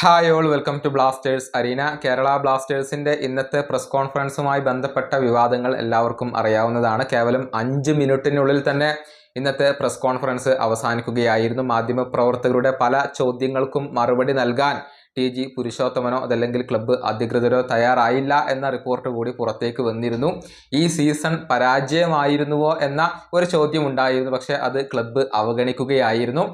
Hi all welcome to Blasters arena. Kerala ബ്ലാസ്റ്റേഴ്സിന്റെ ഇന്നത്തെ press കോൺഫറൻസുമായി ബന്ധപ്പെട്ട വിവാദങ്ങൾ എല്ലാവർക്കും അറിയാവുന്നതാണ്. കേവലം അഞ്ച് മിനിറ്റിനുള്ളിൽ തന്നെ ഇന്നത്തെ പ്രസ് കോൺഫറൻസ് അവസാനിക്കുകയായിരുന്നു. മാധ്യമപ്രവർത്തകരുടെ പല ചോദ്യങ്ങൾക്കും മറുപടി നൽകാൻ ടി ജി പുരുഷോത്തമനോ അതല്ലെങ്കിൽ ക്ലബ്ബ് അധികൃതരോ തയ്യാറായില്ല എന്ന റിപ്പോർട്ട് കൂടി പുറത്തേക്ക് വന്നിരുന്നു. ഈ സീസൺ പരാജയമായിരുന്നുവോ എന്ന ഒരു ചോദ്യം ഉണ്ടായിരുന്നു പക്ഷേ അത് ക്ലബ്ബ് അവഗണിക്കുകയായിരുന്നു.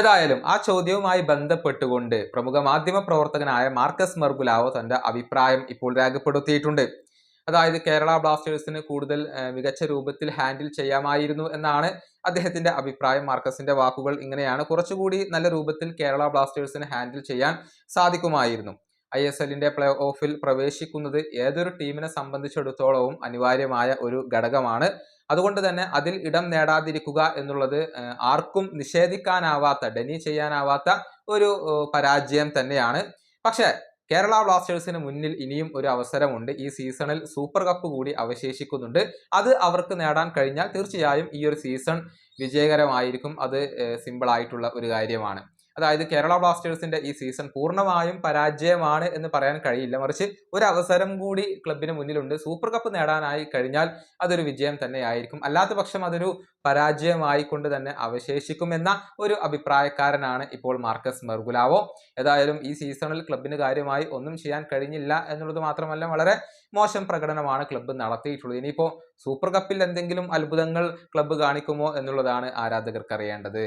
ഏതായാലും ആ ചോദ്യവുമായി ബന്ധപ്പെട്ടുകൊണ്ട് പ്രമുഖ മാധ്യമ പ്രവർത്തകനായ മാർക്കസ് മെർഗുലാവോ തന്റെ അഭിപ്രായം ഇപ്പോൾ രേഖപ്പെടുത്തിയിട്ടുണ്ട്. അതായത് കേരള ബ്ലാസ്റ്റേഴ്സിന് കൂടുതൽ മികച്ച രൂപത്തിൽ ഹാൻഡിൽ ചെയ്യാമായിരുന്നു എന്നാണ് അദ്ദേഹത്തിന്റെ അഭിപ്രായം. മാർക്കസിന്റെ വാക്കുകൾ ഇങ്ങനെയാണ്. കുറച്ചുകൂടി നല്ല രൂപത്തിൽ കേരള ബ്ലാസ്റ്റേഴ്സിന് ഹാൻഡിൽ ചെയ്യാൻ സാധിക്കുമായിരുന്നു. ഐ എസ് എല്ലിന്റെ പ്ലേ ഓഫിൽ പ്രവേശിക്കുന്നത് ഏതൊരു ടീമിനെ സംബന്ധിച്ചിടത്തോളവും അനിവാര്യമായ ഒരു ഘടകമാണ്. അതുകൊണ്ട് തന്നെ അതിൽ ഇടം നേടാതിരിക്കുക എന്നുള്ളത് ആർക്കും നിഷേധിക്കാനാവാത്ത ഡെനി ചെയ്യാനാവാത്ത ഒരു പരാജയം തന്നെയാണ്. പക്ഷേ കേരള ബ്ലാസ്റ്റേഴ്സിന് മുന്നിൽ ഇനിയും ഒരു അവസരമുണ്ട്. ഈ സീസണിൽ സൂപ്പർ കപ്പ് കൂടി അവശേഷിക്കുന്നുണ്ട്. അത് അവർക്ക് നേടാൻ കഴിഞ്ഞാൽ തീർച്ചയായും ഈ ഒരു സീസൺ വിജയകരമായിരിക്കും. അത് സിമ്പിൾ ആയിട്ടുള്ള ഒരു കാര്യമാണ്. അതായത് കേരള ബ്ലാസ്റ്റേഴ്സിന്റെ ഈ സീസൺ പൂർണമായും പരാജയമാണ് എന്ന് പറയാൻ കഴിയില്ല. മറിച്ച് ഒരു അവസരം കൂടി ക്ലബിന് മുന്നിലുണ്ട്. സൂപ്പർ കപ്പ് നേടാനായി കഴിഞ്ഞാൽ അതൊരു വിജയം തന്നെയായിരിക്കും. അല്ലാത്ത പക്ഷം അതൊരു പരാജയമായി കൊണ്ട് തന്നെ അവശേഷിക്കുമെന്ന ഒരു അഭിപ്രായക്കാരനാണ് ഇപ്പോൾ മാർക്കസ് മെർഗുലാവോ. ഏതായാലും ഈ സീസണിൽ ക്ലബിന് കാര്യമായി ഒന്നും ചെയ്യാൻ കഴിഞ്ഞില്ല എന്നുള്ളത് മാത്രമല്ല വളരെ മോശം പ്രകടനമാണ് ക്ലബ്ബ് നടത്തിയിട്ടുള്ളത്. ഇനിയിപ്പോൾ സൂപ്പർ കപ്പിൽ എന്തെങ്കിലും അത്ഭുതങ്ങൾ ക്ലബ്ബ് കാണിക്കുമോ എന്നുള്ളതാണ് ആരാധകർക്ക് അറിയേണ്ടത്.